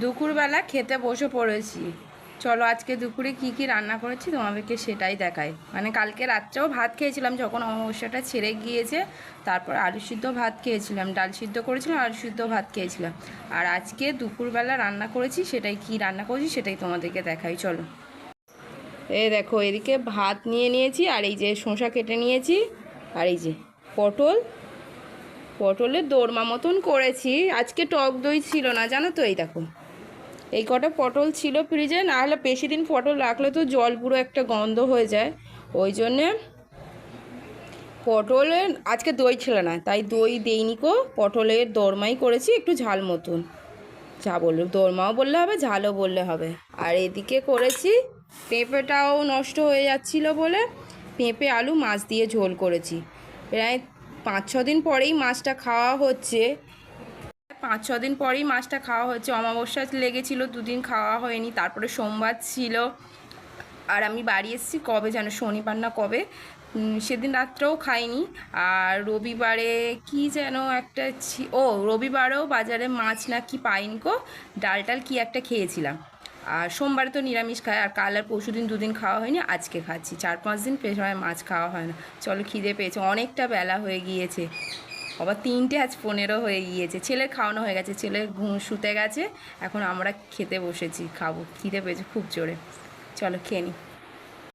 দুপুরবেলা খেতে বসে পড়েছি। চলো আজকে দুপুরে কি কি রান্না করেছি তোমাদেরকে সেটাই দেখায় মানে কালকে রাত্রেও ভাত খেয়েছিলাম, যখন অমাবস্যাটা ছেড়ে গিয়েছে, তারপর আলু সিদ্ধ ভাত খেয়েছিলাম, ডাল সিদ্ধ করেছিলাম, আলু সিদ্ধ ভাত খেয়েছিলাম। আর আজকে দুপুরবেলা রান্না করেছি, সেটাই কি রান্না করেছি সেটাই তোমাদেরকে দেখাই, চলো। এই দেখো, এদিকে ভাত নিয়ে নিয়েছি, আর এই যে শসা কেটে নিয়েছি, আর এই যে পটল। পটলের দোরমা মতন করেছি, আজকে টক দই ছিল না, জানো তো এই দেখো। এই কটা পটল ছিল ফ্রিজে, না হলে বেশি দিন পটল রাখলে তো জল পুরো একটা গন্ধ হয়ে যায়। ওই জন্যে পটলের, আজকে দই ছিল না, তাই দই দেইনি কো পটলের দরমাই করেছি, একটু ঝাল মতন। যা বলল, দরমাও বললে হবে, ঝালও বললে হবে। আর এদিকে করেছি, পেঁপেটাও নষ্ট হয়ে যাচ্ছিল বলে পেঁপে, আলু, মাছ দিয়ে ঝোল করেছি। প্রায় পাঁচ ছ দিন পরেই মাছটা খাওয়া হচ্ছে। পাঁচ, ছ দিন পরেই মাছটা খাওয়া হচ্ছে অমাবস্যা লেগেছিল, দুদিন খাওয়া হয়নি, তারপরে সোমবার ছিল। আর আমি বাড়ি এসেছি কবে যেন, শনিবার না কবে? সেদিন রাত্রেও খাইনি। আর রবিবারে কি যেন একটা ও, রবিবারেও বাজারে মাছ না কি পাইনি কো ডাল টাল কি একটা খেয়েছিলাম। আর সোমবারে তো নিরামিষ খায়, আর কাল আর পরশু দিন দুদিন খাওয়া হয়নি, আজকে খাচ্ছি। চার, পাঁচ দিন পেছনে মাছ খাওয়া হয় না। চলো খিদে পেয়েছে, অনেকটা বেলা হয়ে গিয়েছে। আবার তিনটে আজ পনেরো হয়ে গিয়েছে। ছেলের খাওয়ানো হয়ে গেছে ছেলে ঘুম শুতে গেছে। এখন আমরা খেতে বসেছি, খাব। খিদে পেয়েছে খুব জোরে। চলো, খেয়ে নিই